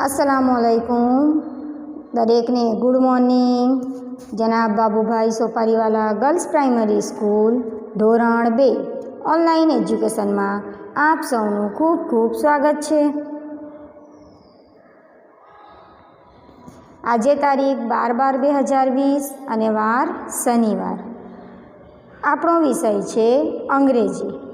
અસલામુઅલૈકુમ દરેકને good morning જનાબ Babubhai Sopariwala girls primary school ધોરણ બે ઓનલાઈન એજ્યુકેશનમાં આપ સૌનું ખૂબ ખૂબ સ્વાગત છે. આજે તારીખ બાર બાર બે હજાર વીસ અને વાર શનિવાર. આપણો વિષય છે અંગ્રેજી.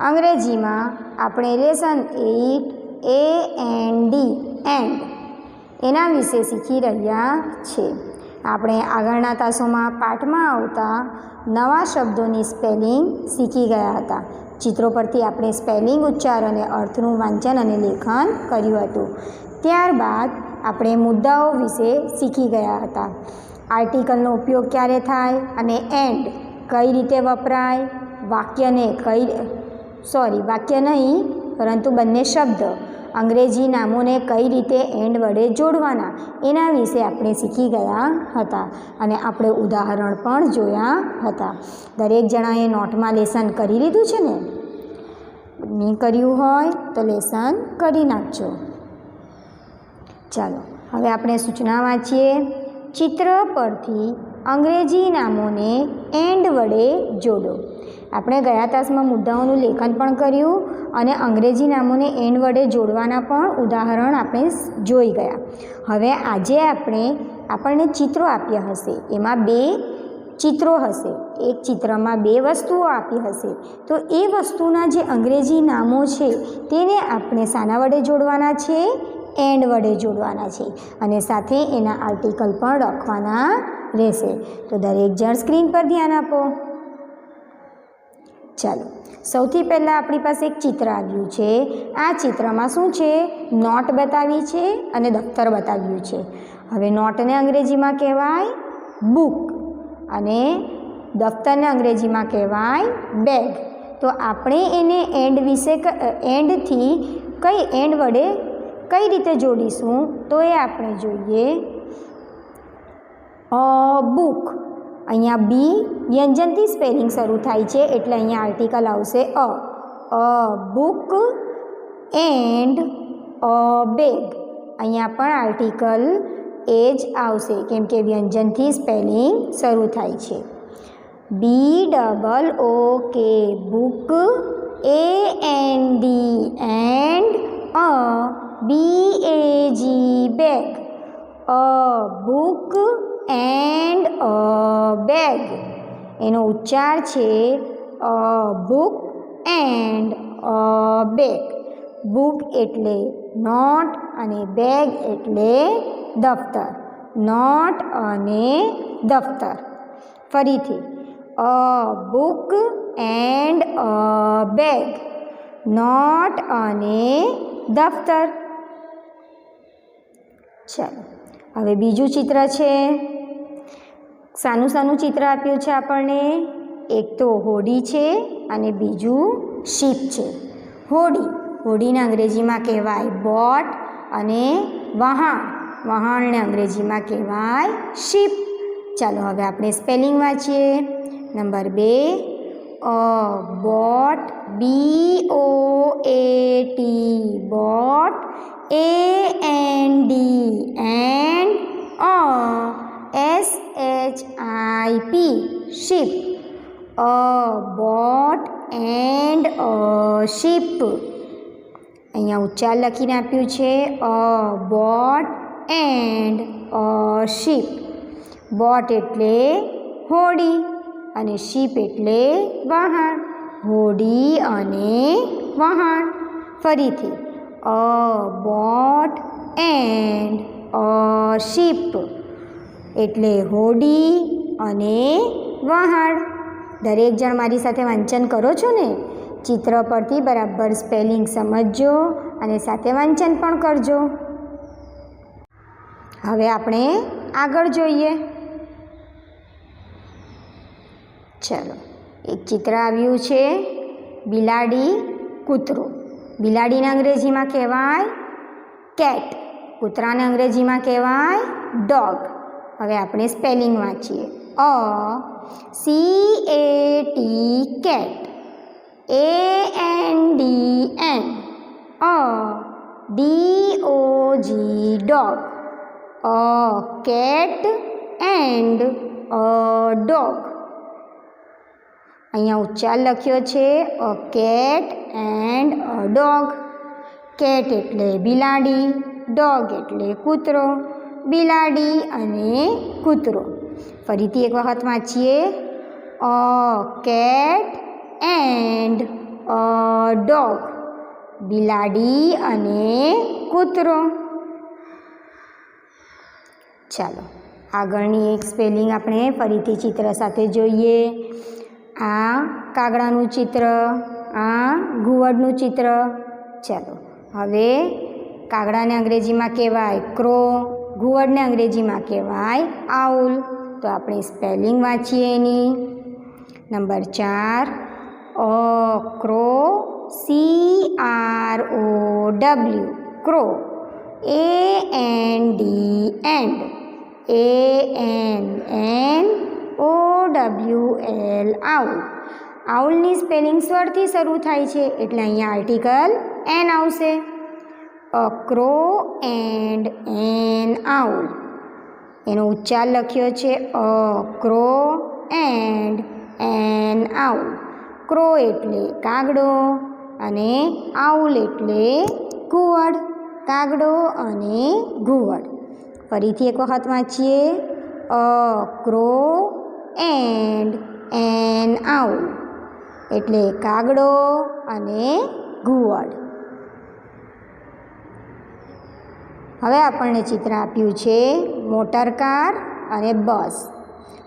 અંગ્રેજીમાં આપણે lesson eight A and D and એના વિશે શીખી રહ્યા છે. આપણે આગળના તાસોમાં પાઠમાં આવતા નવા શબ્દોની સ્પેલિંગ શીખી ગયા હતા. ચિત્રો પરથી આપણે સ્પેલિંગ ઉચ્ચાર અને અર્થનું વાંચન અને લેખન કર્યું હતું. ત્યારબાદ આપણે મુદ્દાઓ વિશે શીખી ગયા હતા. આર્ટિકલનો ઉપયોગ ક્યારે થાય અને એન્ડ કઈ રીતે વપરાય? વાક્યને કઈ સોરી, વાક્ય નહીં, પરંતુ બંને શબ્દ અંગ્રેજી નામોને કઈ રીતે એન્ડ વડે જોડવાના, એના વિશે આપણે શીખી ગયા હતા અને આપણે ઉદાહરણ પણ જોયા હતા. દરેક જણાએ નોટમાં લેસન કરી લીધું છે ને? નહીં કર્યું હોય તો લેસન કરી નાખજો. ચાલો, હવે આપણે સૂચના વાંચીએ. ચિત્ર પરથી અંગ્રેજી નામોને એન્ડ વડે જોડો. આપણે ગયા તાસમાં મુદ્દાઓનું લેખન પણ કર્યું અને અંગ્રેજી નામોને એન્ડ વડે જોડવાના પણ ઉદાહરણ આપણે જોઈ ગયા. હવે આજે આપણે આપણને ચિત્રો આપ્યા હશે. એમાં બે ચિત્રો હશે. એક ચિત્રમાં બે વસ્તુઓ આપી હશે. તો એ વસ્તુના જે અંગ્રેજી નામો છે, તેને આપણે શાના વડે જોડવાના છે? એન્ડ વડે જોડવાના છે. અને સાથે એના આર્ટિકલ પણ લખવાના રહેશે. તો દરેક જણ સ્ક્રીન પર ધ્યાન આપો. ચાલો. સૌથી પહેલાં આપણી પાસે એક ચિત્ર આવ્યું છે. આ ચિત્રમાં શું છે? નોટ બતાવી છે અને દફતર બતાવ્યું છે. હવે નોટને અંગ્રેજીમાં કહેવાય બુક અને દફતરને અંગ્રેજીમાં કહેવાય બેગ. તો આપણે એને એન્ડ વિશે એન્ડથી કઈ એન્ડ વડે કઈ રીતે જોડીશું? તો એ આપણે જોઈએ. બુક. અહીંયા બી વ્યંજનથી સ્પેલિંગ શરૂ થાય છે, એટલે અહીંયા આર્ટિકલ આવશે a. A book and a bag અહીંયા પણ આર્ટિકલ એ જ આવશે, કેમ કે વ્યંજનથી સ્પેલિંગ શરૂ થાય છે. B double O K book A N D and a B A G bag a book and a bag. એનો ઉચ્ચાર છે, a book and a bag book એટલે નોટ અને બેગ એટલે દફતર. નોટ અને દફતર. ફરીથી, a book and a bag note અને દફતર. ચાલો, હવે બીજું ચિત્ર છે. સાનું સાનું ચિત્ર આપ્યું છે આપણને. એક તો હોડી છે અને બીજું શીપ છે. હોડી, હોડીને અંગ્રેજીમાં કહેવાય બોટ અને વહાણ. વહાણને અંગ્રેજીમાં કહેવાય શીપ. ચાલો હવે આપણે સ્પેલિંગ વાંચીએ. નંબર બે, a, boat, B, O, A, T, boat, A, N, D and a S H I P ship. A, boat and, a, ship. અહીંયા ઉચ્ચાર લખીને આપ્યું છે, a, boat and, a, ship. Boat એટલે હોડી અને શીપ એટલે વહાણ હોડી અને વહાણ ફરીથી, a, boat and, a, ship. એટલે હોડી અને વહાણ દરેક જણ મારી સાથે વાંચન કરો છો ને? ચિત્ર પરથી બરાબર સ્પેલિંગ સમજજો અને સાથે વાંચન પણ કરજો. હવે આપણે આગળ જોઈએ. ચલો, એક ચિત્ર આવ્યું છે, બિલાડી કૂતરો. બિલાડીને અંગ્રેજીમાં કહેવાય કેટ. કૂતરાને અંગ્રેજીમાં કહેવાય ડોગ. હવે આપણે સ્પેલિંગ વાંચીએ. A C A T cat A N D and a D O G dog a cat and a dog અહીંયા ઉચ્ચાર લખ્યો છે, a cat and a dog cat એટલે બિલાડી ડોગ એટલે કૂતરો, બિલાડી અને કૂતરો. ફરીથી એક વખત વાંચીએ. A, cat and a, dog. બિલાડી અને કૂતરો. ચાલો, આગળની એક સ્પેલિંગ આપણે ફરીથી ચિત્ર સાથે જોઈએ. આ કાગડાનું ચિત્ર, આ ઘુવડનું ચિત્ર. ચાલો, હવે કાગડાને અંગ્રેજીમાં કહેવાય ક્રો ઘુવડને અંગ્રેજીમાં કહેવાય આઉલ. તો આપણે સ્પેલિંગ વાંચીએ એની. નંબર ચાર, a, crow, C, R, O, W. Crow. A, N, D and A, N an, O, W, L, owl. આઉલની spelling સ્વરથી શરૂ થાય છે એટલે અહીંયા આર્ટિકલ એન આવશે. A crow and, an, owl. એનો ઉચ્ચાર લખ્યો છે, a, crow, and, an, owl. Crow એટલે કાગડો અને આઉલ એટલે ઘુવડ કાગડો અને ઘુવડ ફરીથી એક વખત વાંચીએ. A, crow, and, an, owl. એટલે કાગડો અને ઘુવડ હવે આપણને ચિત્ર આપ્યું છે મોટર કાર અને બસ.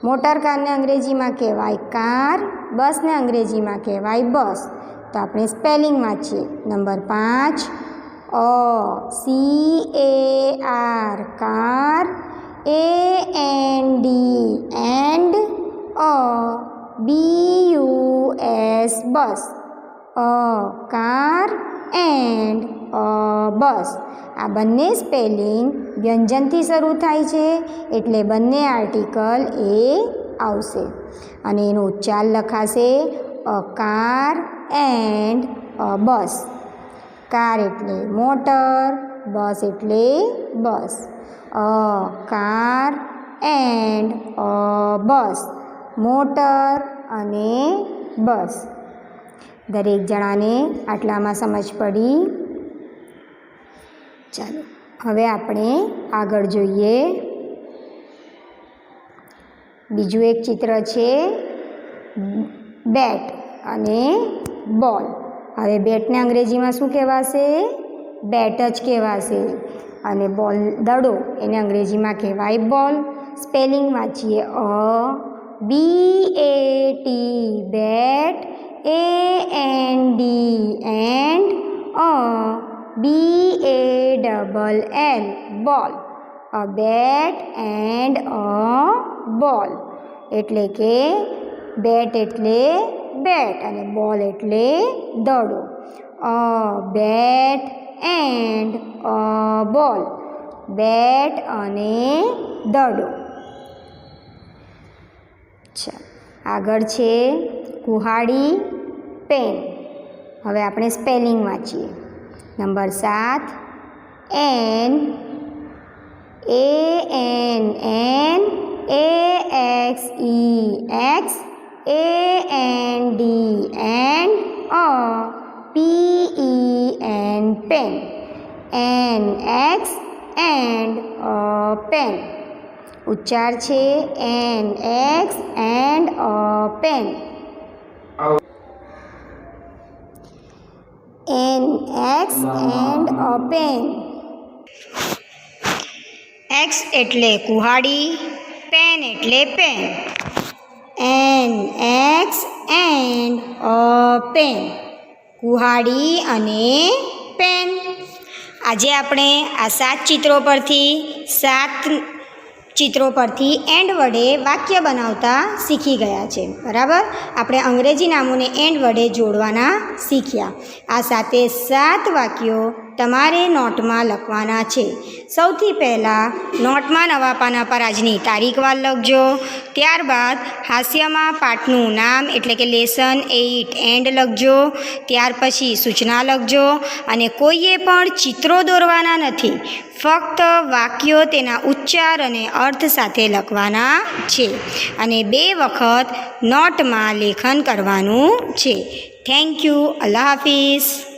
મોટર કારને અંગ્રેજીમાં કહેવાય કાર, બસને અંગ્રેજીમાં કહેવાય બસ. તો આપણે સ્પેલિંગ વાંચીએ. નંબર પાંચ, a, C, A, R, car, A, N, D, and, a, B, U, S, bus. A, car, and, a, bus. આ બંને સ્પેલિંગ વ્યંજનથી શરૂ થાય છે એટલે બંને આર્ટિકલ એ આવશે. અને એનો ઉચ્ચાર લખાશે, a car and a bus. Car એટલે મોટર, બસ એટલે bus. A car and a bus. Motor અને બસ. દરેક જણાને આટલામાં સમજ પડી? ચાલો, હવે આપણે આગળ જોઈએ. બીજું એક ચિત્ર છે, બેટ અને બોલ. હવે બેટને અંગ્રેજીમાં શું કહેવાશે? બેટ જ કહેવાશે. અને બોલ દડો, એને અંગ્રેજીમાં કહેવાય બોલ. સ્પેલિંગ વાંચીએ. A, B, A, T, bat, A, N, D, and, a. B A double L ball a bat and a બોલ એટલે કે બેટ એટલે બેટ અને બોલ એટલે દડો. અ બેટ એન્ડ અ બોલ બેટ અને દડો. આગળ છે કુહાડી પેન હવે આપણે સ્પેલિંગ વાંચીએ. નંબર સાત an A N N A X E axe A N D an a P E N pen an axe and a pen ઉચ્ચાર છે an axe and a pen an axe and a pen axe એટલે કુહાડી pen એટલે pen an axe and a pen કુહાડી અને pen આજે આપણે આ સાત ચિત્રો પરથી સાત ચિત્રો પરથી એન્ડ વડે વાક્ય બનાવતા શીખી ગયા છે. બરાબર? આપણે અંગ્રેજી નામોને એન્ડ વડે જોડવાના શીખ્યા. આ સાથે સાત વાક્યો તમારે નોટમાં લખવાના છે. સૌથી પહેલાં નોટમાં નવા પાના પર આજની તારીખવાર લખજો. ત્યારબાદ હાસ્યમાં પાઠનું નામ એટલે કે લેસન, એઇટ, એન્ડ લખજો. ત્યાર પછી સૂચના લખજો અને કોઈએ પણ ચિત્રો દોરવાના નથી, ફક્ત વાક્યો તેના ઉચ્ચાર અને અર્થ સાથે લખવાના છે. અને બે વખત નોટમાં લેખન કરવાનું છે. Thank you. અલ્લાહ હાફિઝ.